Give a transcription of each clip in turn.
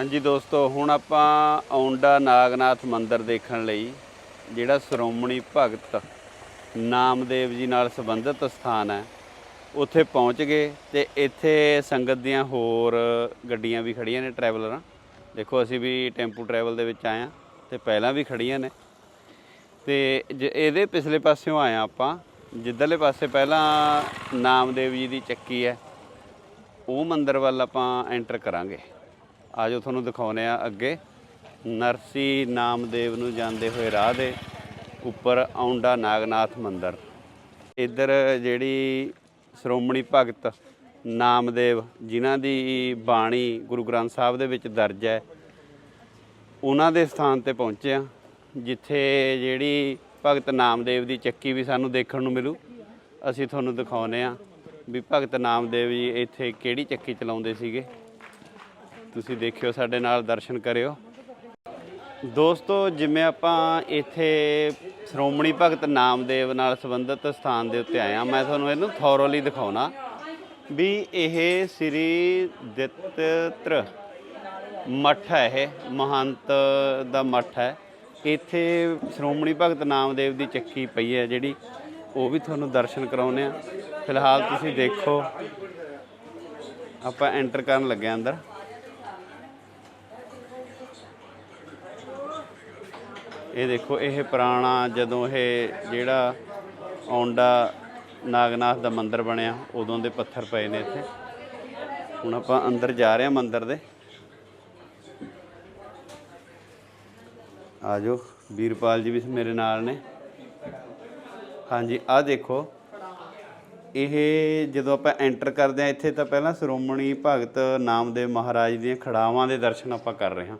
ਹਾਂਜੀ ਦੋਸਤੋ, ਹੁਣ ਆਪਾਂ ਔਂਡਾ ਨਾਗਨਾਥ ਮੰਦਿਰ ਦੇਖਣ ਲਈ, ਜਿਹੜਾ ਸ਼੍ਰੋਮਣੀ ਭਗਤ ਨਾਮਦੇਵ ਜੀ ਨਾਲ ਸੰਬੰਧਿਤ ਸਥਾਨ ਹੈ। ਉੱਥੇ ਪਹੁੰਚ ਗਏ ਤੇ ਇੱਥੇ ਸੰਗਤ ਦੀਆਂ ਹੋਰ ਗੱਡੀਆਂ ਵੀ ਖੜੀਆਂ ਨੇ ਟਰੈਵਲਰਾਂ ਦੇਖੋ, ਅਸੀਂ ਵੀ ਟੈਂਪੂ ਟਰੈਵਲ ਦੇ ਵਿੱਚ ਆਏ ਹਾਂ ਤੇ ਪਹਿਲਾਂ ਵੀ ਖੜੀਆਂ ਨੇ। ਤੇ ਜ- ਇਹਦੇ ਪਿਛਲੇ ਪਾਸਿਓਂ ਆਏ ਆਇਆ ਆਪਾਂ, ਜਿੱਧਰਲੇ ਪਾਸੇ ਪਹਿਲਾਂ ਨਾਮਦੇਵ ਜੀ ਦੀ ਚੱਕੀ ਹੈ, ਉਹ ਮੰਦਿਰ ਵੱਲ ਆਪਾਂ ਐਂਟਰ ਕਰਾਂਗੇ। ਆਜੋ ਤੁਹਾਨੂੰ ਦਿਖਾਉਨੇ ਆ ਅੱਗੇ। ਨਰਸੀ ਨਾਮਦੇਵ ਨੂੰ ਜਾਂਦੇ ਹੋਏ ਰਾਹ ਦੇ ਉੱਪਰ ਆਉਂਡਾ ਨਾਗਨਾਥ ਮੰਦਿਰ। ਇੱਧਰ ਜਿਹੜੀ ਸ਼੍ਰੋਮਣੀ ਭਗਤ ਨਾਮਦੇਵ, ਜਿਨ੍ਹਾਂ ਦੀ ਬਾਣੀ ਗੁਰੂ ਗ੍ਰੰਥ ਸਾਹਿਬ ਦੇ ਵਿੱਚ ਦਰਜ ਹੈ, ਉਹਨਾਂ ਦੇ ਸਥਾਨ ਤੇ ਪਹੁੰਚੇ ਆ ਜਿੱਥੇ ਜਿਹੜੀ ਭਗਤ ਨਾਮਦੇਵ ਦੀ ਚੱਕੀ ਵੀ ਸਾਨੂੰ ਦੇਖਣ ਨੂੰ ਮਿਲੂ। ਅਸੀਂ ਤੁਹਾਨੂੰ ਦਿਖਾਉਨੇ ਆ ਵੀ ਭਗਤ ਨਾਮਦੇਵ ਜੀ ਇੱਥੇ ਕਿਹੜੀ ਚੱਕੀ ਚਲਾਉਂਦੇ ਸੀਗੇ। ਤੁਸੀਂ ਦੇਖਿਓ, ਸਾਡੇ ਨਾਲ ਦਰਸ਼ਨ ਕਰਿਓ। ਦੋਸਤੋ, ਜਿਵੇਂ ਆਪਾਂ ਇੱਥੇ ਸ਼੍ਰੋਮਣੀ ਭਗਤ ਨਾਮਦੇਵ ਨਾਲ ਸੰਬੰਧਿਤ ਸਥਾਨ ਦੇ ਉੱਤੇ ਆਇਆ ਮੈਂ ਤੁਹਾਨੂੰ ਇਹਨੂੰ ਥੋਰਲੀ ਦਿਖਾਉਣਾ ਵੀ ਇਹ ਸ੍ਰੀ ਦਿੱਤਤ੍ਰ ਮੱਠ ਹੈ ਇਹ, ਮਹੰਤ ਦਾ ਮੱਠ ਹੈ। ਇੱਥੇ ਸ਼੍ਰੋਮਣੀ ਭਗਤ ਨਾਮਦੇਵ ਦੀ ਚੱਕੀ ਪਈ ਹੈ ਜਿਹੜੀ, ਉਹ ਵੀ ਤੁਹਾਨੂੰ ਦਰਸ਼ਨ ਕਰਾਉਨੇ ਆ ਫਿਲਹਾਲ ਤੁਸੀਂ ਦੇਖੋ, ਆਪਾਂ ਐਂਟਰ ਕਰਨ ਲੱਗੇ ਹਾਂ ਅੰਦਰ। ਇਹ ਦੇਖੋ, ਇਹ ਪੁਰਾਣਾ ਜਦੋਂ ਇਹ ਜਿਹੜਾ ਔਂਡਾ ਨਾਗਨਾਥ ਦਾ ਮੰਦਿਰ ਬਣਿਆ, ਉਦੋਂ ਦੇ ਪੱਥਰ ਪਏ ਨੇ ਇੱਥੇ। ਹੁਣ ਆਪਾਂ ਅੰਦਰ ਜਾ ਰਹੇ ਹਾਂ ਮੰਦਿਰ ਦੇ। ਆਜੋ, ਵੀਰਪਾਲ ਜੀ ਵੀ ਮੇਰੇ ਨਾਲ ਨੇ। ਹਾਂਜੀ, ਆਹ ਦੇਖੋ। ਇਹ ਜਦੋਂ ਆਪਾਂ ਐਂਟਰ ਕਰਦੇ ਆ ਇੱਥੇ ਤਾਂ ਪਹਿਲਾਂ ਸ਼੍ਰੋਮਣੀ ਭਗਤ ਨਾਮਦੇਵ ਮਹਾਰਾਜ ਦੀਆਂ ਖੜਾਵਾਂ ਦੇ ਦਰਸ਼ਨ ਆਪਾਂ ਕਰ ਰਹੇ ਹਾਂ।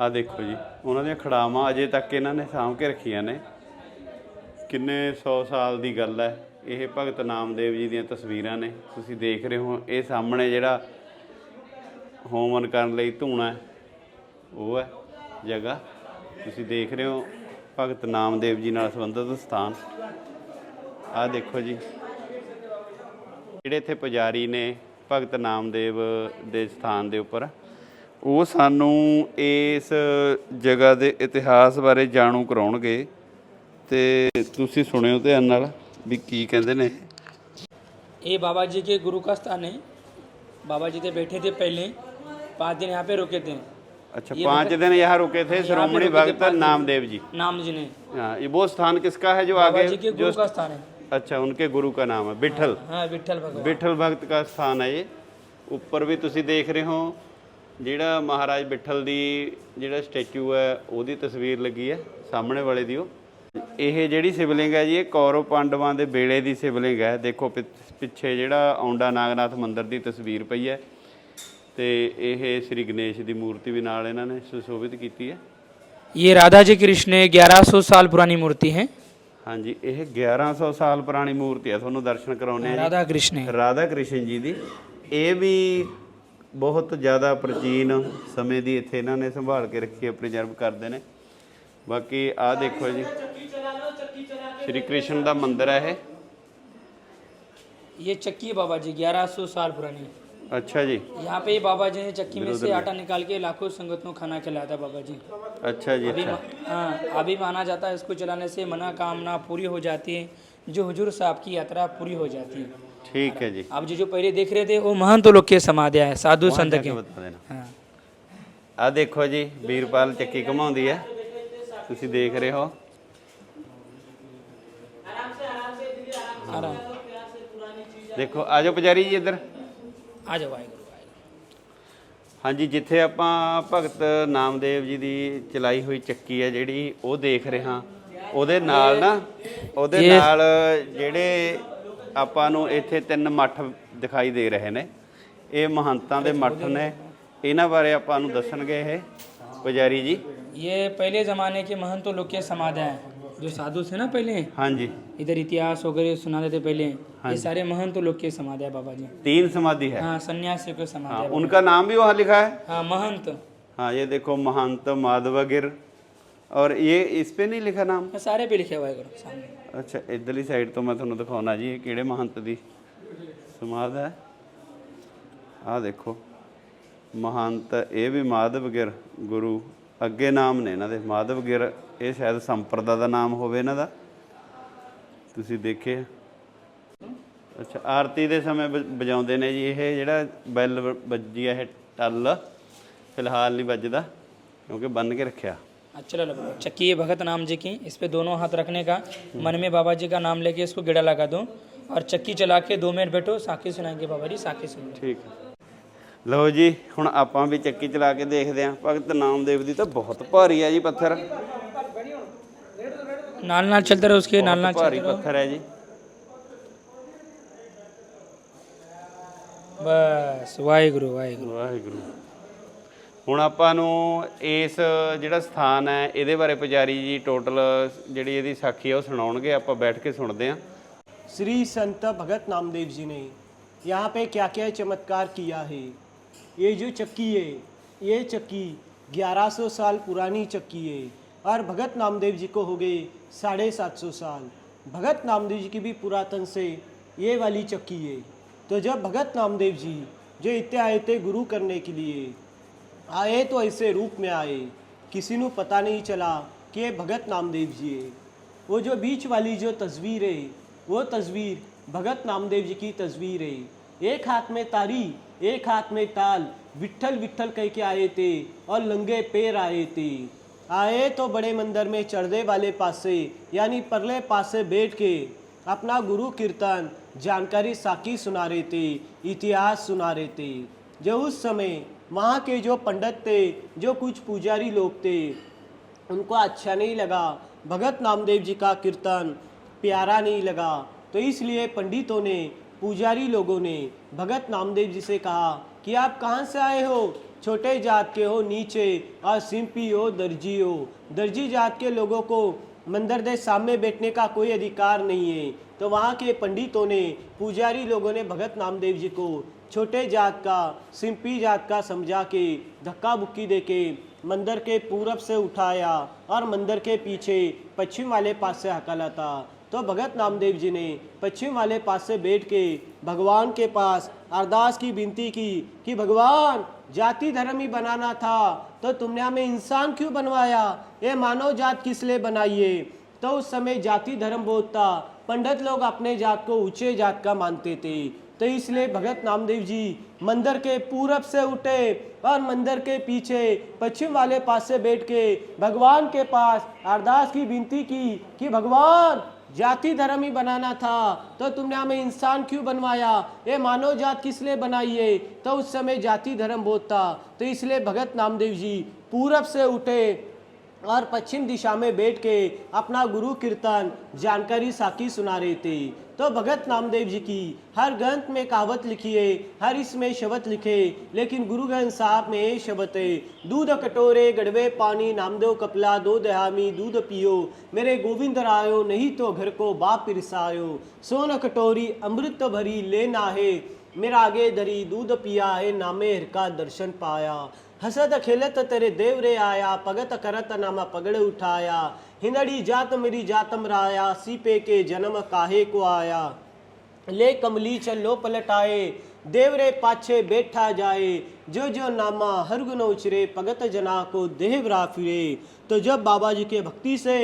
ਆਹ ਦੇਖੋ ਜੀ, ਉਹਨਾਂ ਦੀਆਂ ਖੜਾਵਾਂ ਅਜੇ ਤੱਕ ਇਹਨਾਂ ਨੇ ਸਾਂਭ ਕੇ ਰੱਖੀਆਂ ਨੇ। ਕਿੰਨੇ 100 ਸਾਲ ਦੀ ਗੱਲ ਹੈ, ਇਹ ਭਗਤ ਨਾਮਦੇਵ ਜੀ ਦੀਆਂ ਤਸਵੀਰਾਂ ਨੇ। ਤੁਸੀਂ ਦੇਖ ਰਹੇ ਹੋ, ਇਹ ਸਾਹਮਣੇ ਜਿਹੜਾ ਹੋਮਨ ਕਰਨ ਲਈ ਧੂਣਾ ਉਹ ਹੈ ਜਗ੍ਹਾ। ਤੁਸੀਂ ਦੇਖ ਰਹੇ ਹੋ, ਭਗਤ ਨਾਮਦੇਵ ਜੀ ਨਾਲ ਸੰਬੰਧਿਤ ਸਥਾਨ। ਆਹ ਦੇਖੋ ਜੀ, ਜਿਹੜੇ ਇੱਥੇ ਪੁਜਾਰੀ ਨੇ ਭਗਤ ਨਾਮਦੇਵ ਦੇ ਸਥਾਨ ਦੇ ਉੱਪਰ ਉਹ ਸਾਨੂੰ ਇਸ ਜਗ੍ਹਾ ਦੇ ਇਤਿਹਾਸ ਬਾਰੇ ਜਾਣੂ ਕਰਾਉਣਗੇ ਤੇ ਤੁਸੀਂ ਸੁਣਿਓ ਧਿਆਨ ਨਾਲ ਵੀ ਕੀ ਕਹਿੰਦੇ ਨੇ ये बाबा जी के गुरु का स्थान है बाबा जी थे बैठे थे पहले पाँच दिन यहाँ पे रुके थे अच्छा पाँच दिन यहाँ रुके थे श्रोमणी भक्त नामदेव जी नाम जी ने हाँ ये वो स्थान किसका है जो बाबा आगे जी के जो गुरु का स्थान है अच्छा उनके गुरु का नाम है विठल हाँ विठल भगवान ਵਿਠਲ ਭਗਤ ਦਾ ਸਥਾਨ ਹੈ ਇਹ ਉੱਪਰ ਵੀ ਤੁਸੀਂ ਦੇਖ ਰਹੇ ਹੋ ਜਿਹੜਾ ਮਹਾਰਾਜ ਵਿਠਲ ਦੀ ਜਿਹੜਾ ਸਟੈਚੂ ਹੈ ਉਹਦੀ ਤਸਵੀਰ ਲੱਗੀ ਹੈ ਸਾਹਮਣੇ ਵਾਲੇ ਦੀ ਉਹ ਇਹ ਜਿਹੜੀ ਸਿਵਲਿੰਗ ਹੈ ਜੀ ਇਹ ਕੌਰਵ ਪਾਂਡਵਾਂ ਦੇ ਵੇਲੇ ਦੀ ਸਿਵਲਿੰਗ ਹੈ ਦੇਖੋ ਪਿ- ਪਿੱਛੇ ਜਿਹੜਾ ਔਂਡਾ ਨਾਗਨਾਥ ਮੰਦਿਰ ਦੀ ਤਸਵੀਰ ਪਈ ਹੈ ਤੇ ਇਹ ਸ੍ਰੀ ਗਣੇਸ਼ ਦੀ ਮੂਰਤੀ ਵੀ ਨਾਲ ਇਹਨਾਂ ਨੇ ਸੁਸ਼ੋਭਿਤ ਕੀਤੀ ਹੈ ये राधा जी कृष्ण ग्यारह सौ साल पुरानी मूर्ति है ਹਾਂਜੀ ਇਹ 1100 ਸਾਲ ਪੁਰਾਣੀ ਮੂਰਤੀ ਹੈ ਤੁਹਾਨੂੰ ਦਰਸ਼ਨ ਕਰਾਉਣੇ ਆ ਜੀ राधा कृष्ण है ਰਾਧਾ ਕ੍ਰਿਸ਼ਨ ਜੀ ਦੀ ਇਹ ਵੀ ਬਹੁਤ ਜ਼ਿਆਦਾ ਪ੍ਰਾਚੀਨ ਸਮੇਂ ਦੀ ਇੱਥੇ ਇਹਨਾਂ ਨੇ ਸੰਭਾਲ ਕੇ ਰੱਖੀ ਹੈ ਪ੍ਰੀਜ਼ਰਵ ਕਰਦੇ ਨੇ ਬਾਕੀ ਆਹ ਦੇਖੋ ਜੀ ਸ਼੍ਰੀ ਕ੍ਰਿਸ਼ਨ ਦਾ ਮੰਦਿਰ ਹੈ ਇਹ ये चक्की है बाबा जी ग्यारह सौ साल पुरानी ਅੱਛਾ ਜੀ यहाँ पे ही बाबा जी ने चक्की में से आटा निकाल के लाखों संगत को खाना खिलाया था बाबा जी ਅੱਛਾ ਜੀ अभी ਅੱਛਾ मा- हाँ अभी माना जाता है इसको चलाने से मनोकामना पूरी हो जाती है जो हुजूर साहब की यात्रा पूरी हो जाती है ਠੀਕ है जी आप जो जो पहले देख रहे थे वो महंत लोग के समाधिया है साधु वहाँ संत जाके के बता देना हाँ ਆਹ ਦੇਖੋ ਜੀ ਵੀਰਪਾਲ ਚੱਕੀ ਘਮਾਉਂਦੀ ਹੈ ਤੁਸੀਂ ਦੇਖ ਰਹੇ ਹੋ आराम ਦੇਖੋ ਆਜੋ ਪੁਜਾਰੀ ਜੀ ਇੱਧਰ आ जाओ वाहेगुरु वाहेगुरु ਹਾਂਜੀ ਜਿੱਥੇ ਆਪਾਂ ਭਗਤ ਨਾਮਦੇਵ ਜੀ ਦੀ ਚਲਾਈ ਹੋਈ ਚੱਕੀ ਹੈ ਜਿਹੜੀ ਉਹ ਦੇਖ ਰਹੇ ਹਾਂ ਉਹਦੇ ਨਾਲ ਨਾ ਉਹਦੇ ਇਹ- ਨਾਲ ਜਿਹੜੇ ਆਪਾਂ ਨੂੰ ਇੱਥੇ ਤਿੰਨ ਮੱਠ ਦਿਖਾਈ ਦੇ ਰਹੇ ਨੇ ਇਹ ਮਹੰਤਾਂ ਦੇ ਮੱਠ ਨੇ ਇਹਨਾਂ ਬਾਰੇ ਆਪਾਂ ਨੂੰ ਦੱਸਣਗੇ ਇਹ ਪੁਜਾਰੀ ਜੀ ये पहले ज़माने के महंतों लोग के समाधियाँ हैं जो साधु थे ना पहले ਹਾਂਜੀ इधर इतिहास वगैरह सुनाते थे पहले ये सारे महंत लोग के समाधियाँ बाबा जी तीन समाधि है हाँ सन्यासियों के हाँ समाधियाँ उनका नाम भी वहाँ लिखा है हाँ महंत हाँ ये देखो महंत माधवगिर ਔਰ ਇਹ ਇਸ 'ਤੇ ਨਹੀਂ ਲਿਖਿਆ ਨਾਮ ਸਾਰੇ ਪੇ ਲਿਖਿਆ ਹੋਇਆ ਗੁਰੂ ਸਾਹਿਬ ਅੱਛਾ ਇਧਰਲੀ ਸਾਈਡ ਤੋਂ ਮੈਂ ਤੁਹਾਨੂੰ ਦਿਖਾਉਣਾ ਜੀ ਇਹ ਕਿਹੜੇ ਮਹੰਤ ਦੀ ਸਮਾਧ ਹੈ ਆਹ ਦੇਖੋ ਮਹੰਤ ਇਹ ਵੀ ਮਾਧਵ ਗਿਰ ਗੁਰੂ ਅੱਗੇ ਨਾਮ ਨੇ ਇਹਨਾਂ ਦੇ ਮਾਧਵ ਗਿਰ ਇਹ ਸ਼ਾਇਦ ਸੰਪਰਦਾ ਦਾ ਨਾਮ ਹੋਵੇ ਇਹਨਾਂ ਦਾ ਤੁਸੀਂ ਦੇਖਿਆ ਅੱਛਾ ਆਰਤੀ ਦੇ ਸਮੇਂ ਵਜਾਉਂਦੇ ਨੇ ਜੀ ਇਹ ਜਿਹੜਾ ਬੈਲ ਵੱਜੀ ਹੈ ਟੱਲ ਫਿਲਹਾਲ ਨਹੀਂ ਵੱਜਦਾ ਕਿਉਂਕਿ ਬੰਨ ਕੇ ਰੱਖਿਆ अच्छा लो चक्की है भगत नाम जी की इस पे दोनों हाथ रखने का मन में बाबा जी का नाम लेके इसको गेड़ा लगा दो और चक्की चला के दो मिनट बैठो साखी सुनाएंगे बाबा जी साखी सुन लो ਠੀਕ ਹੈ। ਲਓ ਜੀ ਹੁਣ ਆਪਾਂ ਵੀ ਚੱਕੀ ਚਲਾ ਕੇ ਦੇਖਦੇ ਆਂ ਭਗਤ ਨਾਮਦੇਵ ਦੀ ਤਾਂ ਬਹੁਤ ਭਾਰੀ ਆ ਜੀ ਪੱਥਰ नाल नाल चलते रहो उसके नाल नाल ਬਹੁਤ ਭਾਰੀ चलते रहो ਪੱਥਰ ਹੈ ਜੀ बस वाहिगुरु वाहिगुरु ਵਾਹਿਗੁਰੂ ਹੁਣ ਆਪਾਂ ਨੂੰ ਇਸ ਜਿਹੜਾ ਸਥਾਨ ਹੈ ਇਹਦੇ ਬਾਰੇ ਪੁਜਾਰੀ ਜੀ ਟੋਟਲ ਜਿਹੜੀ ਇਹਦੀ ਸਾਖੀ ਹੈ ਉਹ ਸੁਣਾਉਣਗੇ ਆਪਾਂ ਬੈਠ ਕੇ ਸੁਣਦੇ ਆਂ श्री संत भगत नामदेव जी ने यहाँ पे क्या क्या चमत्कार किया है ये जो चक्की है ये चक्की 1100 साल पुरानी चक्की है और भगत नामदेव जी को हो गए साढ़े सात सौ साल भगत नामदेव जी की भी पुरातन से ये वाली चक्की है तो जब भगत नामदेव जी जो इतने आए थे गुरु करने के लिए आए तो ऐसे रूप में आए। किसी ਨੂੰ पता नहीं चला कि भगत नामदेव जी है। वो जो बीच वाली जो तस्वीर है, वो तस्वीर भगत नामदेव जी की तस्वीर है। एक हाथ में तारी, एक हाथ में ताल विठल विट्ठल कह के आए थे और लंगे पैर आए थे। आए तो बड़े मंदिर में चढ़ने वाले पास, यानी परले पास बैठ के अपना गुरु कीर्तन, जानकारी साकी सुना रहे थे, इतिहास सुना रहे थे। जो उस समय वहाँ के जो पंडित थे, जो कुछ पुजारी लोग थे, उनको अच्छा नहीं लगा। भगत नामदेव जी का कीर्तन प्यारा नहीं लगा। तो इसलिए पंडितों ने, पुजारी लोगों ने भगत नामदेव जी से कहा कि आप कहाँ से आए हो? छोटे जात के हो, नीचे और सिंपी हो, दर्जी हो। दर्जी जात के लोगों को मंदिर के सामने बैठने का कोई अधिकार नहीं है। तो वहाँ के पंडितों ने, पुजारी लोगों ने भगत नामदेव जी को छोटे जात का, सिंपी जात का समझा के धक्का बुक्की दे के मंदिर के पूरब से उठाया और मंदिर के पीछे पश्चिम वाले पास से हकाला था तो भगत नामदेव जी ने पश्चिम वाले पास से बैठ के भगवान के पास अरदास की विनती की कि, भगवान, जाति धर्म ही बनाना था तो तुमने हमें इंसान क्यों बनवाया? ये मानव जात किस लिए बनाइए? तो उस समय जाति धर्म बहुत था पंडित लोग अपने जात को ऊँचे जात का मानते थे। तो इसलिए भगत नामदेव जी मंदिर के पूरब से उठे और मंदिर के पीछे पश्चिम वाले पास से बैठ के भगवान के पास अरदास की विनती की कि भगवान, जाति धर्म ही बनाना था तो तुमने हमें इंसान क्यों बनवाया? ये मानव जात किस लिए बनाई है तो उस समय जाति धर्म बहुत था। तो इसलिए भगत नामदेव जी पूरब से उठे और पश्चिम दिशा में बैठ के अपना गुरु कीर्तन जानकारी साकी सुना रहे थे। तो भगत नामदेव जी की, हर ग्रंथ में कहावत लिखिए हर इसमें शब्द लिखे, लेकिन गुरु ग्रंथ साहब में शब्द है, दूध कटोरे गड़वे पानी, नामदेव कपला दो दहामी दूध पियो, मेरे गोविंद रायो, नहीं तो घर को बाप पिरसायो, सोन कटोरी अमृत भरी लेना है, मेरा आगे धरी दूध पिया है, नामे हर का दर्शन पाया, हसत खेलत तेरे देव रे आया, पगत करत नामा पगड़ उठाया हिंदड़ी जात मेरी जातम राया, सीपे के जन्म काहे को आया? ले कमली चलो पलटाए, देवरे पाछे बैठा जाए। जो जो नामा हर गुण उचरे भगत जना को देवरा फिरे। तो जब बाबा जी के भक्ति से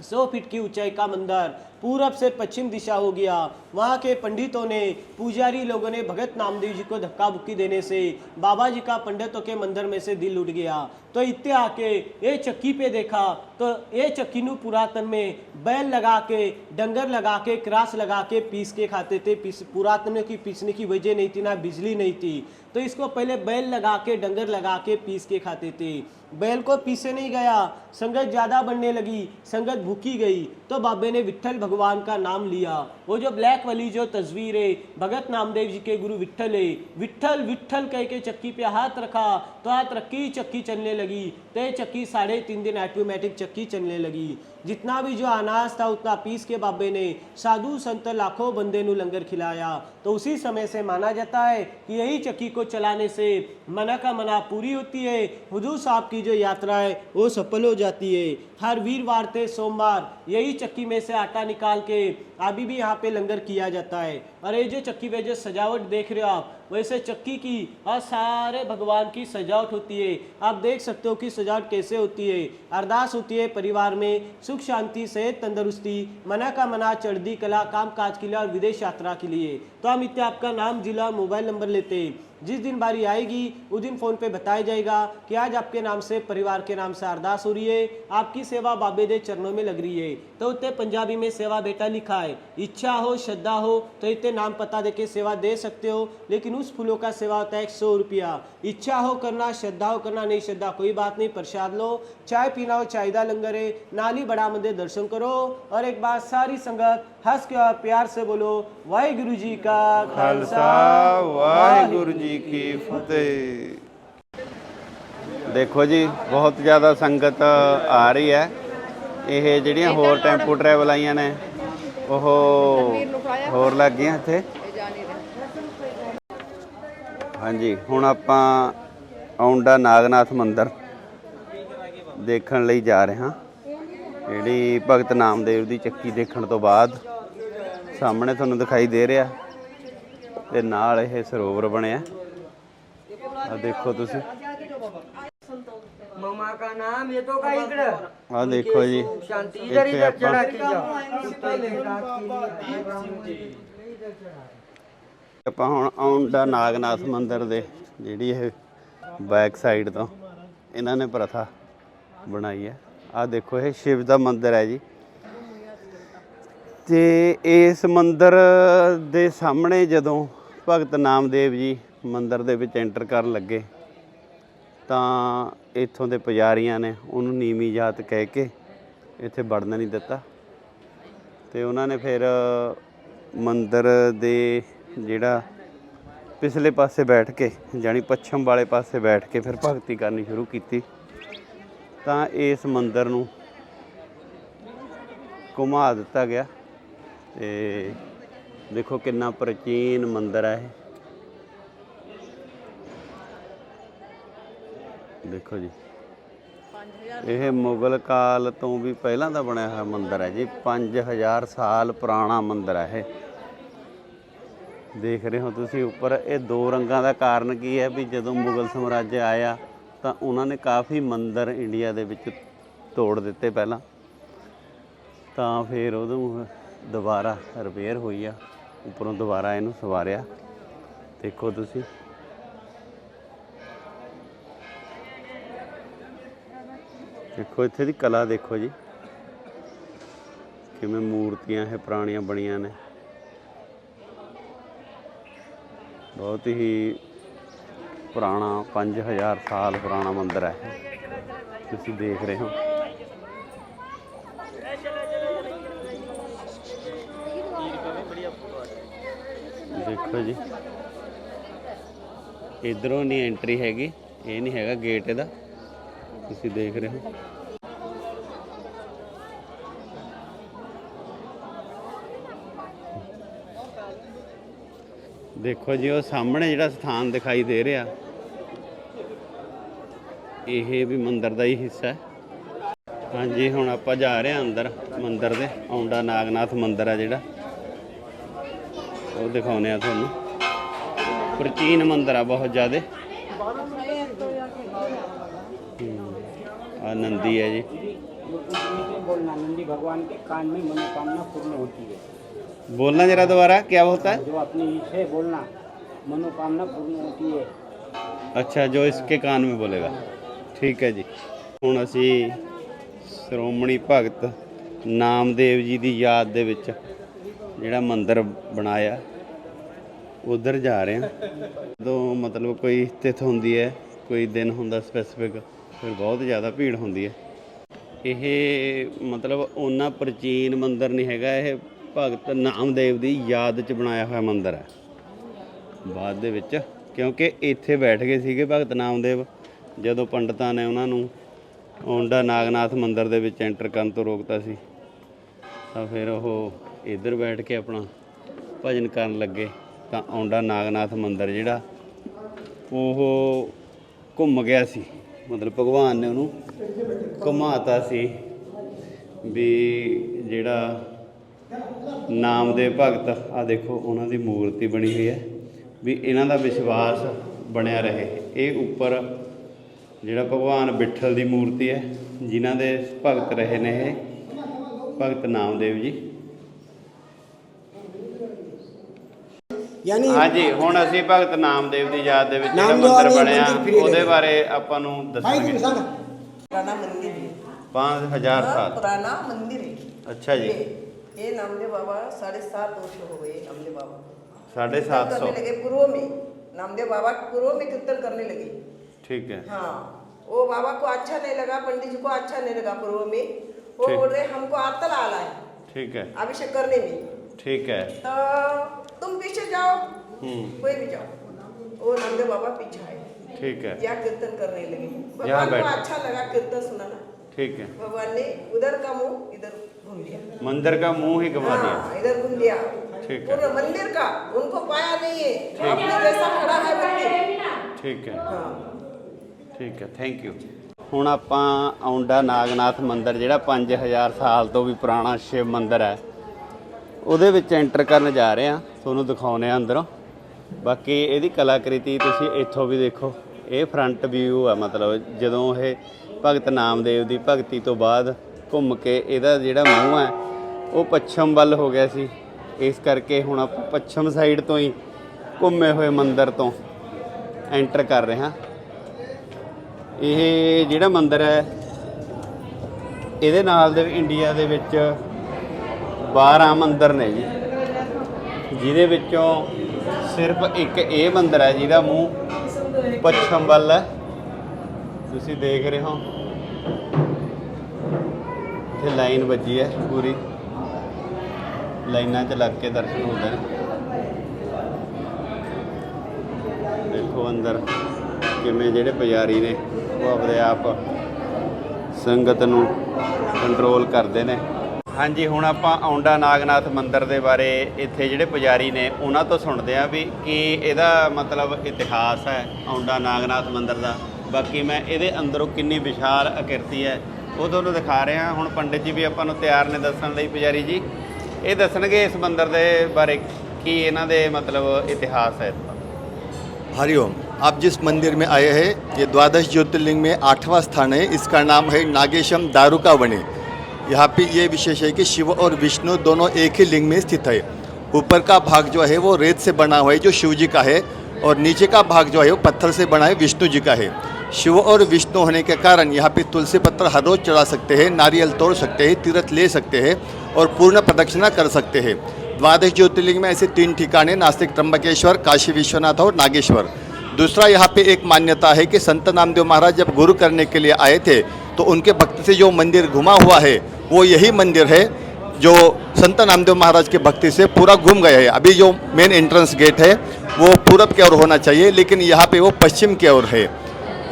सौ फीट की ऊंचाई का मंदिर पूरब से पश्चिम दिशा हो गया। वहाँ के पंडितों ने, पुजारी लोगों ने भगत नामदेव जी को धक्का बुक्की देने से, बाबा जी का पंडितों के मंदिर में से दिल उठ गया। तो इतने आके ये चक्की पे देखा तो ये चक्की नु पुरातन में बैल लगा के, डंगर लगा के, क्रास लगा के पीस के खाते थे। पीस, पुरातन की पीसने की वजह नहीं थी, ना बिजली नहीं थी। तो इसको पहले बैल लगा के, डंगर लगा के पीस के खाते थे। बैल को पीसे नहीं गया, संगत ज़्यादा बढ़ने लगी, संगत भूखी गई तो बाबे ने विठल भगवान का नाम लिया। वो जो ब्लैक वाली जो तस्वीर है, भगत नामदेव जी के गुरु विठल है विट्ठल विट्ठल कह के चक्की पे हाथ रखा तो हाथ रखी चक्की चलने लगी तो चक्की साढ़े तीन दिन ऑटोमेटिक चक्की चलने लगी। जितना भी जो अनाज था, उतना पीस के बाबे ने साधु संत लाखों बंदे नु लंगर खिलाया। तो उसी समय से माना जाता है कि यही चक्की को चलाने से मना का मना पूरी होती है। हजू साहब की जो यात्रा है, वो सफल हो जाती है। हर वीरवार से सोमवार, यही चक्की में से आटा निकाल के अभी भी यहाँ पे लंगर किया जाता है। और ये जो चक्की में जो सजावट देख रहे हो आप, वैसे चक्की की और सारे भगवान की सजावट होती है। आप देख सकते हो कि सजावट कैसे होती है। अरदास होती है परिवार में, सुख शांति, सेहत तंदुरुस्ती, मना का मना, चढ़दी कला, काम काज के लिए और विदेश यात्रा के लिए। तो हम इतने आपका नाम, जिला, मोबाइल नंबर लेते हैं। जिस दिन बारी आएगी, उस दिन फ़ोन पे बताया जाएगा कि आज आपके नाम से, परिवार के नाम से अरदास हो रही है, आपकी सेवा बाबे दे चरणों में लग रही है। तो उतने पंजाबी में सेवा बेटा लिखा है, इच्छा हो, श्रद्धा हो तो इतने नाम पता दे के सेवा दे सकते हो, लेकिन उस फूलों का सेवा होता है एक सौ रुपया। इच्छा हो करना, श्रद्धा हो करना, नहीं श्रद्धा कोई बात नहीं, प्रसाद लो, चाय पीना हो चायदा लंगर है, नाली बड़ा मंदिर दर्शन करो, और एक बार सारी संगत हंस के और प्यार से बोलो वाहिगुरु जी का ਖਾਲਸਾ ਵਾਹਿਗੁਰੂ ਜੀ ਕੀ ਫਤਿਹ ਦੇਖੋ ਜੀ ਬਹੁਤ ਜ਼ਿਆਦਾ ਸੰਗਤ ਆ ਰਹੀ ਹੈ ਇਹ ਜਿਹੜੀਆਂ ਹੋਰ ਟੈਂਪੂ ਟਰੈਵਲ ਆਈਆਂ ਨੇ ਉਹ ਹੋਰ ਲੱਗ ਗਈਆਂ ਇੱਥੇ ਹਾਂਜੀ ਹੁਣ ਆਪਾਂ ਔਂਡਾ ਨਾਗਨਾਥ ਮੰਦਿਰ ਦੇਖਣ ਲਈ ਜਾ ਰਹੇ ਹਾਂ ਜਿਹੜੀ ਭਗਤ ਨਾਮਦੇਵ ਦੀ ਚੱਕੀ ਦੇਖਣ ਤੋਂ ਬਾਅਦ ਸਾਹਮਣੇ ਤੁਹਾਨੂੰ ਦਿਖਾਈ ਦੇ ਰਿਹਾ ਤੇ ਨਾਲ ਇਹ ਸਰੋਵਰ ਬਣਿਆ। ਆ ਦੇਖੋ ਤੁਸੀਂ। ਮਮਾ ਦਾ ਨਾਮ ਇਹ ਤੋਂ ਕਾ ਆ ਦੇਖੋ ਜੀ। ਸ਼ਾਂਤੀ ਇਧਰ ਇੱਥੇ ਆਪਾਂ- ਆਪਾਂ ਹੁਣ ਆਉਣ ਦਾ ਨਾਗਨਾਥ ਮੰਦਿਰ ਦੇ ਜਿਹੜੀ ਇਹ ਬੈਕ ਸਾਈਡ ਤੋਂ ਇਹਨਾਂ ਨੇ ਪ੍ਰਥਾ ਬਣਾਈ ਹੈ। ਆ ਦੇਖੋ ਇਹ ਸ਼ਿਵ ਦਾ ਮੰਦਿਰ ਹੈ ਜੀ। ਤੇ ਇਸ ਮੰਦਿਰ ਦੇ ਸਾਹਮਣੇ ਜਦੋਂ ਭਗਤ ਨਾਮਦੇਵ ਜੀ ਮੰਦਿਰ ਦੇ ਵਿੱਚ ਐਂਟਰ ਕਰਨ ਲੱਗੇ, ਤਾਂ ਇੱਥੋਂ ਦੇ ਪੁਜਾਰੀਆਂ ਨੇ ਉਹਨੂੰ ਨੀਵੀਂ ਜਾਤ ਕਹਿ ਕੇ ਇੱਥੇ ਵੜਨ ਨਹੀਂ ਦਿੱਤਾ ਤੇ ਉਹਨਾਂ ਨੇ ਫਿਰ ਮੰਦਿਰ ਦੇ ਜਿਹੜਾ ਪਿਛਲੇ ਪਾਸੇ ਬੈਠ ਕੇ ਜਾਣੀ ਪੱਛਮ ਵਾਲੇ ਪਾਸੇ ਬੈਠ ਕੇ ਫਿਰ ਭਗਤੀ ਕਰਨੀ ਸ਼ੁਰੂ ਕੀਤੀ, ਤਾਂ ਇਸ ਮੰਦਿਰ ਨੂੰ ਘੁਮਾ ਦਿੱਤਾ ਗਿਆ। ਤੇ ਦੇਖੋ ਕਿੰਨਾ ਪ੍ਰਾਚੀਨ ਮੰਦਿਰ ਹੈ ਇਹ। ਦੇਖੋ ਜੀ। ਇਹ ਮੁਗਲ ਕਾਲ ਤੋਂ ਵੀ ਪਹਿਲਾਂ ਦਾ ਬਣਿਆ ਹੋਇਆ ਮੰਦਿਰ ਹੈ ਜੀ। 5000 ਸਾਲ ਪੁਰਾਣਾ ਮੰਦਿਰ ਹੈ ਇਹ। ਦੇਖ ਰਹੇ ਹੋ ਤੁਸੀਂ ਉੱਪਰ ਇਹ ਦੋ ਰੰਗਾਂ ਦਾ ਕਾਰਨ ਕੀ ਹੈ ਵੀ ਜਦੋਂ ਮੁਗਲ ਸਮਰਾਜ ਆਇਆ ਤਾਂ ਉਹਨਾਂ ਨੇ ਕਾਫੀ ਮੰਦਿਰ ਇੰਡੀਆ ਦੇ ਵਿੱਚ ਤੋੜ ਦਿੱਤੇ ਪਹਿਲਾਂ। ਤਾਂ ਫਿਰ ਉਹਨੂੰ ਦੁਬਾਰਾ ਰਿਪੇਅਰ ਹੋਈ ਆ, ਉੱਪਰੋਂ ਦੁਬਾਰਾ ਇਹਨੂੰ ਸਵਾਰਿਆ। ਦੇਖੋ ਤੁਸੀਂ। ਦੇਖੋ, ਇੱਥੇ ਦੀ ਕਲਾ ਦੇਖੋ ਜੀ। ਕਿਵੇਂ ਮੂਰਤੀਆਂ ਇਹ ਪੁਰਾਣੀਆਂ ਬਣੀਆਂ ਨੇ। ਬਹੁਤ ਹੀ ਪੁਰਾਣਾ 5000 ਸਾਲ ਪੁਰਾਣਾ ਮੰਦਿਰ ਹੈ। ਤੁਸੀਂ ਦੇਖ ਰਹੇ ਹੋ। ਦੇਖੋ ਜੀ। ਇਧਰੋਂ ਨਹੀਂ ਐਂਟਰੀ ਹੈਗੀ, ਇਹ ਨਹੀਂ ਹੈਗਾ ਗੇਟ ਇਹਦਾ। ਤੁਸੀਂ ਦੇਖ ਰਹੇ ਹੋ। ਦੇਖੋ ਜੀ, ਉਹ ਸਾਹਮਣੇ ਜਿਹੜਾ ਸਥਾਨ ਦਿਖਾਈ ਦੇ ਰਿਹਾ, ਇਹ ਵੀ ਮੰਦਿਰ ਦਾ ਹੀ ਹਿੱਸਾ ਹੈ। ਹਾਂਜੀ, ਹੁਣ ਆਪਾਂ ਜਾ ਰਹੇ ਹਾਂ ਅੰਦਰ ਮੰਦਿਰ ਦੇ ਔਂਡਾ ਨਾਗਨਾਥ ਮੰਦਿਰ ਆ ਜਿਹੜਾ। ਉਹ ਦਿਖਾਉਨੇ ਆ ਤੁਹਾਨੂੰ ਪ੍ਰਾਚੀਨ ਮੰਦਿਰ ਆ ਬਹੁਤ ਜ਼ਿਆਦੇ ਆ ਨੰਦੀ ਹੈ ਜੀ बोलना नंदी भगवान के कान में मनोकामना पूर्ण होती है बोलना जरा दोबारा क्या होता है जो अपनी इच्छा है बोलना मनोकामना पूर्ण होती है ਅੱਛਾ ਜੋ ਇਸਕੇ ਕਾਨ में बोलेगा ਠੀਕ ਹੈ ਜੀ ਹੁਣ ਅਸੀਂ ਸ਼੍ਰੋਮਣੀ ਭਗਤ ਨਾਮਦੇਵ ਜੀ ਦੀ ਯਾਦ ਦੇ ਵਿੱਚ ਜਿਹੜਾ ਮੰਦਿਰ ਬਣਾਇਆ, ਉਧਰ ਜਾ ਰਹੇ ਹਾਂ। ਜਦੋਂ ਮਤਲਬ ਕੋਈ ਤਿਥ ਹੁੰਦੀ ਹੈ, ਕੋਈ ਦਿਨ ਹੁੰਦਾ ਸਪੈਸੀਫਿਕ ਫਿਰ ਬਹੁਤ ਜ਼ਿਆਦਾ ਭੀੜ ਹੁੰਦੀ ਹੈ। ਇਹ ਮਤਲਬ ਉਹਨਾਂ ਪ੍ਰਾਚੀਨ ਮੰਦਿਰ ਨਹੀਂ ਹੈਗਾ, ਇਹ ਭਗਤ ਨਾਮਦੇਵ ਦੀ ਯਾਦ 'ਚ ਬਣਾਇਆ ਹੋਇਆ ਮੰਦਿਰ ਹੈ। ਬਾਅਦ ਦੇ ਵਿੱਚ, ਕਿਉਂਕਿ ਇੱਥੇ ਬੈਠ ਗਏ ਸੀਗੇ ਭਗਤ ਨਾਮਦੇਵ, ਜਦੋਂ ਪੰਡਤਾਂ ਨੇ ਉਹਨਾਂ ਨੂੰ ਔਂਡਾ ਨਾਗਨਾਥ ਮੰਦਿਰ ਦੇ ਵਿੱਚ ਐਂਟਰ ਕਰਨ ਤੋਂ ਰੋਕਤਾ ਸੀ। ਤਾਂ ਫਿਰ ਉਹ ਇੱਧਰ ਬੈਠ ਕੇ ਆਪਣਾ ਭਜਨ ਕਰਨ ਲੱਗੇ। ਤਾਂ ਔਂਡਾ ਨਾਗਨਾਥ ਮੰਦਿਰ ਜਿਹੜਾ, ਉਹ ਘੁੰਮ ਗਿਆ ਸੀ। ਮਤਲਬ ਭਗਵਾਨ ਨੇ ਉਹਨੂੰ ਘੁਮਾਤਾ ਸੀ ਵੀ ਜਿਹੜਾ ਨਾਮ ਦੇ ਭਗਤ ਆ ਦੇਖੋ ਉਹਨਾਂ ਦੀ ਮੂਰਤੀ ਬਣੀ ਹੋਈ ਹੈ ਵੀ ਇਹਨਾਂ ਦਾ ਵਿਸ਼ਵਾਸ ਬਣਿਆ ਰਹੇ। ਇਹ ਉੱਪਰ ਜਿਹੜਾ ਭਗਵਾਨ ਵਿਠਲ ਦੀ ਮੂਰਤੀ ਹੈ, ਜਿਨ੍ਹਾਂ ਦੇ ਭਗਤ ਰਹੇ ਨੇ ਇਹ। ਭਗਤ ਨਾਮਦੇਵ ਜੀ यानी ਹਾਂਜੀ ਹੁਣ ਅਸੀਂ ਭਗਤ ਨਾਮਦੇਵ ਦੀ ਯਾਦ ਦੇ ਵਿੱਚ ਜਿਹੜਾ ਨਾਮਦੇਵ ਮੰਦਿਰ ਵਾਲੇ ਬਣਿਆ ਮੰਦਿਰ ਫਿਰ ਉਹਦੇ ਇਹਦੇ। ਬਾਰੇ ਆਪਾਂ ਨੂੰ भाई ਦੱਸਣਗੇ की साथ पुराना मंदिर है 5000 ਸਾਲ पुराना मंदिर है ਅੱਛਾ ਜੀ ये ये नामदेव बाबा साढ़े सात वर्ष हो गए नामदेव बाबा ਸਾਢੇ कीर्तन ਸੱਤ सौ करने लगे पूर्व में नामदेव बाबा पूर्व में कीर्तन करने लगे ਠੀਕ है हाँ वो बाबा को अच्छा नहीं लगा पंडित जी को अच्छा नहीं लगा पूर्व में वो बोल रहे हमको आता आला है। ठीक है। अभिषेक करने में। ठीक है। तो तुम पीछे जाओ। हम्म। कोई भी जाओ। वो नंदे बाबा पीछे आए। ठीक है। यहाँ कीर्तन करने लगे। भगवान को अच्छा लगा कीर्तन सुनाना। ठीक है। भगवान ने उधर का मुँह इधर घूम लिया। मंदिर का मुँह ही घुमा दिया। हाँ, इधर घूम दिया ठीक है। मंदिर का उनको पाया नहीं है। अपने है ठीक है। ठीक है। हाँ। थैंक यू ਹੁਣ ਆਪਾਂ ਆਉਂਡਾ ਨਾਗਨਾਥ ਮੰਦਿਰ, ਜਿਹੜਾ 5000 ਸਾਲ ਤੋਂ ਵੀ ਪੁਰਾਣਾ ਸ਼ਿਵ ਮੰਦਿਰ ਹੈ, ਉਹਦੇ ਵਿੱਚ ਐਂਟਰ ਕਰਨ ਜਾ ਰਹੇ ਆ ਤੁਹਾਨੂੰ ਦਿਖਾਉਨੇ ਆ ਅੰਦਰੋਂ। ਬਾਕੀ ਇਹਦੀ ਕਲਾਕ੍ਰਿਤੀ ਤੁਸੀਂ ਇੱਥੋਂ ਵੀ ਦੇਖੋ। ਇਹ ਫਰੰਟ ਵਿਊ ਆ, ਮਤਲਬ ਜਦੋਂ ਇਹ ਭਗਤ ਨਾਮਦੇਵ ਦੀ ਭਗਤੀ ਤੋਂ ਬਾਅਦ ਘੁੰਮ ਕੇ ਇਹਦਾ ਜਿਹੜਾ ਮੂੰਹ ਹੈ, ਉਹ ਪੱਛਮ ਵੱਲ ਹੋ ਗਿਆ ਸੀ। ਇਸ ਕਰਕੇ ਹੁਣ ਆਪਾਂ ਪੱਛਮ ਸਾਈਡ ਤੋਂ ਹੀ ਘੁੰਮੇ ਹੋਏ ਮੰਦਿਰ ਤੋਂ ਐਂਟਰ ਕਰ ਰਹੇ ਹਾਂ। ਇਹ ਜਿਹੜਾ ਮੰਦਿਰ ਹੈ, ਇਹਦੇ ਨਾਲ ਦੇ ਇੰਡੀਆ ਦੇ ਵਿੱਚ 12 ਮੰਦਿਰ ਨੇ ਜੀ। ਜਿਹਦੇ ਵਿੱਚੋਂ ਸਿਰਫ ਇੱਕ ਇਹ ਮੰਦਿਰ ਹੈ, ਜਿਹਦਾ ਮੂੰਹ ਪੱਛਮ ਵੱਲ ਹੈ। ਤੁਸੀਂ ਦੇਖ ਰਹੇ ਹੋ। ਇੱਥੇ ਲਾਈਨ ਵੱਜੀ ਹੈ ਪੂਰੀ। ਲਾਈਨਾਂ 'ਚ ਲੱਗ ਕੇ ਦਰਸ਼ਨ ਹੁੰਦੇ ਨੇ। ਦੇਖੋ ਅੰਦਰ ਕਿਵੇਂ ਜਿਹੜੇ ਪੁਜਾਰੀ ਨੇ। ਉਹ ਆਪਣੇ ਆਪ ਸੰਗਤ ਨੂੰ ਕੰਟਰੋਲ ਕਰਦੇ ਨੇ। ਹਾਂਜੀ, ਹੁਣ ਆਪਾਂ ਔਂਡਾ ਨਾਗਨਾਥ ਮੰਦਿਰ ਦੇ ਬਾਰੇ ਇੱਥੇ ਜਿਹੜੇ ਪੁਜਾਰੀ ਨੇ, ਉਹਨਾਂ ਤੋਂ ਸੁਣਦੇ ਆ ਵੀ ਕੀ ਇਹਦਾ ਮਤਲਬ ਇਤਿਹਾਸ ਹੈ ਔਂਡਾ ਨਾਗਨਾਥ ਮੰਦਿਰ ਦਾ। ਬਾਕੀ ਮੈਂ ਇਹਦੇ ਅੰਦਰੋਂ ਕਿੰਨੀ ਵਿਸ਼ਾਲ ਅਕਿਰਤੀ ਹੈ, ਉਹ ਤੁਹਾਨੂੰ ਦਿਖਾ ਰਿਹਾ ਹੁਣ ਪੰਡਿਤ ਜੀ ਵੀ ਆਪਾਂ ਨੂੰ ਤਿਆਰ ਨੇ ਦੱਸਣ ਲਈ ਪੁਜਾਰੀ ਜੀ। ਇਹ ਦੱਸਣਗੇ ਇਸ ਮੰਦਿਰ ਦੇ ਬਾਰੇ ਕੀ ਇਹਨਾਂ ਦੇ ਮਤਲਬ ਇਤਿਹਾਸ ਹੈ। ਹਰੀ ਓਮ। आप जिस मंदिर में आए हैं, ये द्वादश ज्योतिर्लिंग में आठवां स्थान है। इसका नाम है नागेशम दारुका वने यहाँ पे ये विशेष है कि शिव और विष्णु दोनों एक ही लिंग में स्थित है। ऊपर का भाग जो है, वो रेत से बना हुआ है, जो शिव जी का है, और नीचे का भाग जो है, वो पत्थर से बना है, विष्णु जी का है। शिव और विष्णु होने के कारण यहाँ पे तुलसी पत्र हर रोज चढ़ा सकते हैं, नारियल तोड़ सकते हैं, तीर्थ ले सकते हैं, और पूर्ण प्रदक्षिणा कर सकते हैं। द्वादश ज्योतिर्लिंग में ऐसे तीन ठिकाने नास्तिक त्र्यंबकेश्वर, काशी विश्वनाथ और नागेश्वर। दूसरा यहाँ पे एक मान्यता है कि संत नामदेव महाराज जब गुरु करने के लिए आए थे तो उनके भक्त से जो मंदिर घुमा हुआ है, वो यही मंदिर है जो संत नामदेव महाराज के भक्ति से पूरा घूम गया है। अभी जो मेन एंट्रेंस गेट है, वो पूरब की ओर होना चाहिए, लेकिन यहाँ पे वो पश्चिम की ओर है।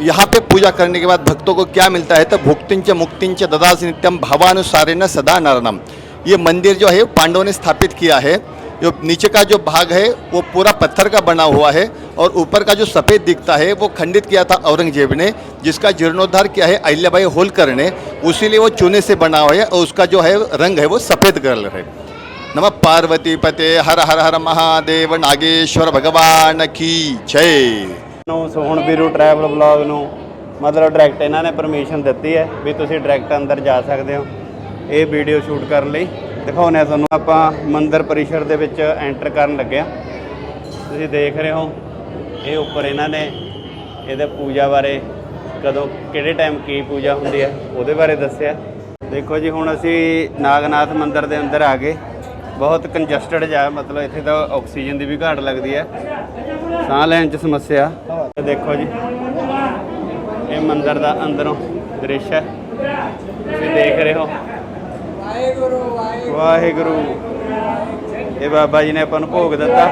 यहाँ पे पूजा करने के बाद भक्तों को क्या मिलता है तो भुक्तिंच मुक्तिंच ददास नित्यम भावानुसारेण सदा नारणम ये मंदिर जो है पांडवों ने स्थापित किया है। जो नीचे का जो भाग है वो पूरा पत्थर का बना हुआ है और ऊपर का जो सफ़ेद दिखता है वो खंडित किया था औरंगजेब ने जिसका जीर्णोद्धार किया है अहिल्याबाई होलकर ने उसीलिए वो चूने से बना हुआ है और उसका जो है रंग है वो सफ़ेद कलर है नमः पार्वती पते हर हर हर महादेव नागेश्वर भगवान की जय ਨੂੰ ਸੋਹਣ ਵੀਰੂ ਟਰੈਵਲ ਬਲੌਗ ਨੂੰ ਮਤਲਬ ਡਾਇਰੈਕਟ ਇਹਨਾਂ ਨੇ ਪਰਮਿਸ਼ਨ ਦਿੱਤੀ ਹੈ ਵੀ ਤੁਸੀਂ ਡਾਇਰੈਕਟ ਅੰਦਰ ਜਾ ਸਕਦੇ ਹੋ ਇਹ ਵੀਡੀਓ ਸ਼ੂਟ ਕਰਨ ਲਈ ਦਿਖਾਉਂਦੇ ਆ ਤੁਹਾਨੂੰ, ਆਪਾਂ ਮੰਦਿਰ ਪਰਿਸਰ ਦੇ ਵਿੱਚ ਐਂਟਰ ਕਰਨ ਲੱਗਿਆ ਤੁਸੀਂ ਦੇਖ ਰਹੇ ਹੋ, ਇਹ ਉੱਪਰ ਇਹਨਾਂ ਨੇ ਇਹਦੇ ਪੂਜਾ ਬਾਰੇ ਕਦੋਂ, ਕਿਹੜੇ ਟਾਈਮ ਕੀ ਪੂਜਾ ਹੁੰਦੀ ਹੈ, ਉਹਦੇ ਬਾਰੇ ਦੱਸਿਆ। ਦੇਖੋ ਜੀ, ਹੁਣ ਅਸੀਂ ਨਾਗਨਾਥ ਮੰਦਿਰ ਦੇ ਅੰਦਰ ਆ ਗਏ। ਬਹੁਤ ਕੰਜਸਟਡ ਜਾ ਮਤਲਬ ਇੱਥੇ ਤਾਂ ਆਕਸੀਜਨ ਦੀ ਵੀ ਘਾਟ ਲੱਗਦੀ ਹੈ। ਸਾਹ ਲੈਣ 'ਚ ਸਮੱਸਿਆ। ਦੇਖੋ ਜੀ, ਇਹ ਮੰਦਿਰ ਦਾ ਅੰਦਰੋਂ ਦ੍ਰਿਸ਼ ਹੈ। ਤੁਸੀਂ ਦੇਖ ਰਹੇ ਹੋ ਵਾਹਿਗੁਰੂ ਇਹ ਬਾਬਾ ਜੀ ਨੇ ਆਪਾਂ ਨੂੰ ਭੋਗ ਦਿੱਤਾ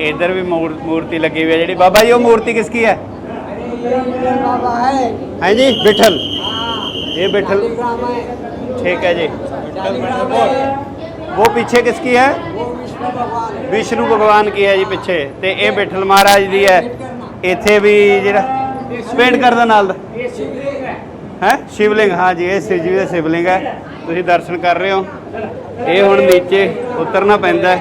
ਇੱਧਰ ਵੀ ਮੂਰ- ਮੂਰਤੀ ਲੱਗੀ ਹੋਈ ਹੈ ਜਿਹੜੀ ਬਾਬਾ ਜੀ ਉਹ ਮੂਰਤੀ ਕਿਸ ਕੀ ਹੈ ਹੈ ਜੀ ਬਿਠਲ ਇਹ ਬਿਠਲ ठीक है जी वो पीछे किसकी है ਵਿਸ਼ਨੂੰ ਭਗਵਾਨ ਕੀ ਹੈ ਜੀ ਪਿੱਛੇ ਤੇ ਇਹ ਬਿਠਲ ਮਹਾਰਾਜ ਦੀ ਹੈ ਇੱਥੇ ਵੀ ਜਿਹੜਾ ਪੇਂਟ ਕਰਦਾ ਨਾਲ ਦਾ ਹੈ ਸ਼ਿਵਲਿੰਗ ਹਾਂ ਜੀ ਇਹ ਸ਼ਿਵ ਜੀ ਦਾ ਸ਼ਿਵਲਿੰਗ ਹੈ ਤੁਸੀਂ ਦਰਸ਼ਨ ਕਰ ਰਹੇ ਹੋ ਇਹ ਹੁਣ ਨੀਚੇ ਉਤਰਨਾ ਪੈਂਦਾ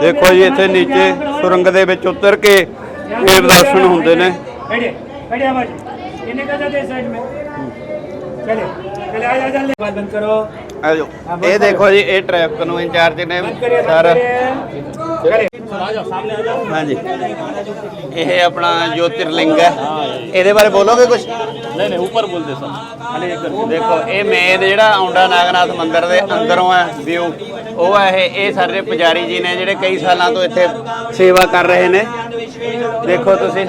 ਦੇਖੋ ਜੀ, ਇੱਥੇ ਨੀਚੇ ਸੁਰੰਗ ਦੇ ਵਿੱਚ ਉਤਰ ਕੇ ਇਹ ਦਰਸ਼ਨ ਹੁੰਦੇ ਨੇ। ਬੈਠੇ ਬੈਠੇ ਦੇ ਸਾਈਡ ਮੇ? ਚਲੇ। ਇਹ ਦੇਖੋ ਜੀ ਇਹ ਟ੍ਰੈਫਿਕ ਨੂੰ ਇੰਚਾਰਜ ਨੇ ਸਾਰਾ ਇਹ ਆਪਣਾ ਜੋਤਿਰਲਿੰਗ ਹੈ। ਇਹਦੇ ਬਾਰੇ ਬੋਲੋਗੇ ਕੁਝ ਨਹੀਂ ਨਹੀਂ ਉੱਪਰ ਬੋਲਦੇ ਸਨ ਦੇਖੋ ਇਹ ਮੇਨ ਜਿਹੜਾ ਔਂਡਾ ਨਾਗਨਾਥ ਮੰਦਿਰ ਦੇ ਅੰਦਰੋਂ ਹੈ ਵਿਊ ਉਹ ਹੈ ਇਹ ਇਹ ਸਾਡੇ ਪੁਜਾਰੀ ਜੀ ਨੇ ਜਿਹੜੇ ਕਈ ਸਾਲਾਂ ਤੋਂ ਇੱਥੇ ਸੇਵਾ ਕਰ ਰਹੇ ਨੇ। ਦੇਖੋ ਤੁਸੀਂ।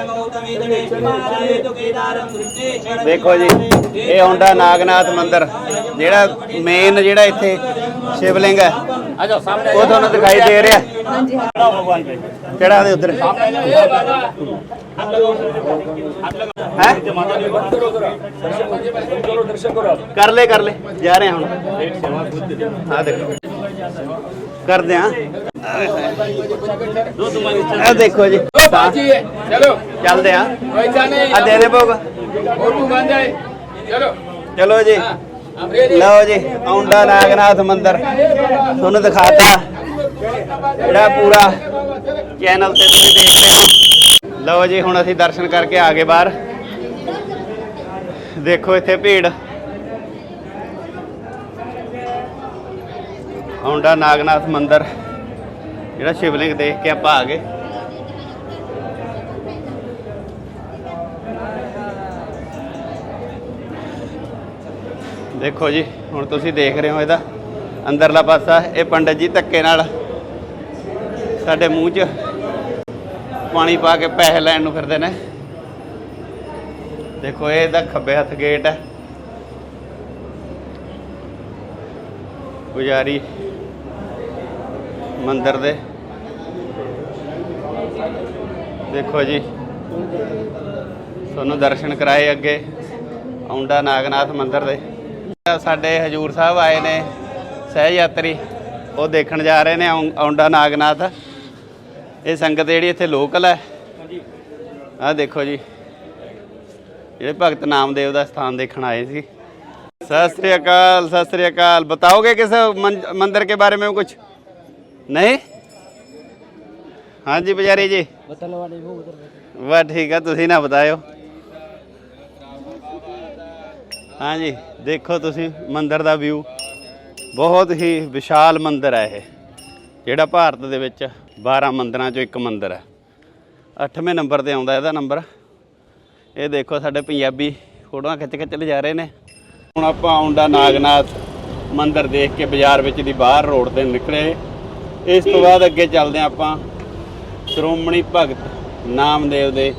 ਦੇਖੋ ਜੀ ਇਹ ਆਉਂਦਾ ਨਾਗਨਾਥ ਮੰਦਿਰ ਜਿਹੜਾ ਮੇਨ ਜਿਹੜਾ ਇੱਥੇ ਸ਼ਿਵਲਿੰਗ ਹੈ। ਆ ਜਾਓ ਸਾਹਮਣੇ ਉਹ ਤੁਹਾਨੂੰ ਦਿਖਾਈ ਦੇ ਰਿਹਾ। ਕਿਹੜਾ ਦੇ ਉਧਰ? ਹੈ? ਕਰ ਲੈ ਕਰ ਲੈ। ਜਾ ਰਹੇ ਹੁਣ। ਆ ਦੇਖੋ। ਕਰਦੇ ਆ ਆ ਦੇਖੋ ਜੀ। ਚਲੋ। ਚੱਲਦੇ ਆ ਆ ਦੇ ਦੇ ਭੋਗ। ਚਲੋ। ਜੀ। ਲਓ ਜੀ, ਆਉਂਦਾ ਨਾਗਨਾਥ ਮੰਦਿਰ। ਤੁਹਾਨੂੰ ਦਿਖਾਤਾ। ਜਿਹੜਾ ਪੂਰਾ ਚੈਨਲ ਤੇ ਤੁਸੀਂ ਦੇਖ ਹੋ। ਲਓ ਜੀ, ਹੁਣ ਅਸੀਂ ਦਰਸ਼ਨ ਕਰਕੇ ਆ ਗਏ ਬਾਹਰ। ਦੇਖੋ ਇੱਥੇ ਭੀੜ। ਆਉਂਦਾ ਨਾਗਨਾਥ ਮੰਦਿਰ। ਜਿਹੜਾ ਸ਼ਿਵਲਿੰਗ ਦੇਖ ਕੇ ਆਪਾਂ ਆ ਗਏ। ਦੇਖੋ ਜੀ, ਹੁਣ ਤੁਸੀਂ ਦੇਖ ਰਹੇ ਹੋ ਇਹਦਾ ਅੰਦਰਲਾ ਪਾਸਾ, ਇਹ ਪੰਡਤ ਜੀ ਧੱਕੇ ਨਾਲ ਸਾਡੇ ਮੂੰਹ 'ਚ ਪਾਣੀ ਪਾ ਕੇ ਪੈਸੇ ਲੈਣ ਨੂੰ ਫਿਰਦੇ ਨੇ। ਦੇਖੋ, ਇਹ ਇਹਦਾ ਖੱਬੇ ਹੱਥ ਗੇਟ ਹੈ। ਪੁਜਾਰੀ ਮੰਦਰ ਦੇ। ਦੇਖੋ ਜੀ, ਤੁਹਾਨੂੰ ਦਰਸ਼ਨ ਕਰਾਏ ਅੱਗੇ ਆਉਂਦਾ ਨਾਗਨਾਥ ਮੰਦਰ ਦੇ। ਸਾਡੇ ਹਜੂਰ ਸਾਹਿਬ ਆਏ ਨੇ ਸਹਿ ਯਾਤਰੀ ਉਹ ਦੇਖਣ ਜਾ ਰਹੇ ਨੇ ਆਉਂਡਾ ਨਾਗਨਾਥ। ਇਹ ਸੰਗਤ ਜਿਹੜੀ ਇੱਥੇ ਲੋਕਲ ਹੈ। ਆਹ ਦੇਖੋ ਜੀ। ਜਿਹੜੇ ਭਗਤ ਨਾਮਦੇਵ ਦਾ ਸਥਾਨ ਦੇਖਣ ਆਏ ਸੀ। ਸਤਿ ਸ੍ਰੀ ਅਕਾਲ ਸਤਿ ਸ੍ਰੀ ਅਕਾਲ। ਬਤਾਓਗੇ ਕਿਸ ਮੰਦਿਰ ਕੇ ਬਾਰੇ ਮੈਂ ਕੁਝ ਨਹੀਂ? ਹਾਂਜੀ ਬਜਾਰੀ ਜੀ। ਬਤਲਵਾੜੀ ਉਹ ਉਧਰ ਵਾ ਠੀਕ ਆ ਤੁਸੀਂ ਨਾ ਬਤਾਇਓ। ਹਾਂਜੀ, ਦੇਖੋ ਤੁਸੀਂ ਮੰਦਿਰ ਦਾ ਵਿਊ ਬਹੁਤ ਹੀ ਵਿਸ਼ਾਲ ਮੰਦਿਰ ਹੈ ਇਹ। ਜਿਹੜਾ ਭਾਰਤ ਦੇ ਵਿੱਚ 12 ਮੰਦਿਰਾਂ ਚੋਂ ਇੱਕ ਮੰਦਿਰ ਹੈ। 8ਵੇਂ ਨੰਬਰ ਤੇ ਆਉਂਦਾ ਇਹਦਾ ਨੰਬਰ। ਇਹ ਦੇਖੋ ਸਾਡੇ ਪੰਜਾਬੀ ਫੋਟੋਆਂ ਖਿੱਚ ਖਿੱਚ ਲੈ ਜਾ ਰਹੇ ਨੇ। ਹੁਣ ਆਪਾਂ ਆਉਂਦਾ ਨਾਗਨਾਥ ਮੰਦਿਰ ਦੇਖ ਕੇ ਬਾਜ਼ਾਰ ਵਿੱਚ ਦੀ ਬਾਹਰ ਰੋਡ ਤੇ ਨਿਕਲੇ। ਇਸ ਤੋਂ ਬਾਅਦ ਅੱਗੇ ਚੱਲਦੇ ਹਾਂ ਆਪਾਂ ਸ਼੍ਰੋਮਣੀ ਭਗਤ ਨਾਮਦੇਵ ਦੇ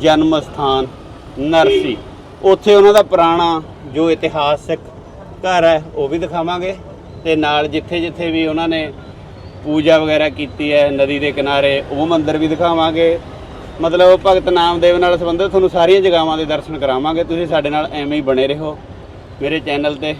ਜਨਮ ਸਥਾਨ ਨਰਸੀ। ਉੱਥੇ ਉਹਨਾਂ ਦਾ ਪੁਰਾਣਾ ਜੋ ਇਤਿਹਾਸਕ ਘਰ ਹੈ, ਉਹ ਵੀ ਦਿਖਾਵਾਂਗੇ। ਤੇ ਨਾਲ ਜਿੱਥੇ ਜਿੱਥੇ ਵੀ ਉਹਨਾਂ ਨੇ ਪੂਜਾ ਵਗੈਰਾ ਕੀਤੀ ਹੈ, ਨਦੀ ਦੇ ਕਿਨਾਰੇ, ਉਹ ਮੰਦਿਰ ਵੀ ਦਿਖਾਵਾਂਗੇ। ਮਤਲਬ ਭਗਤ ਨਾਮਦੇਵ ਨਾਲ ਸੰਬੰਧਿਤ ਤੁਹਾਨੂੰ ਸਾਰੀਆਂ ਜਗ੍ਹਾਵਾਂ ਦੇ ਦਰਸ਼ਨ ਕਰਾਵਾਂਗੇ। ਤੁਸੀਂ ਸਾਡੇ ਨਾਲ ਐਵੇਂ ਹੀ ਬਣੇ ਰਹੋ। ਮੇਰੇ ਚੈਨਲ ਤੇ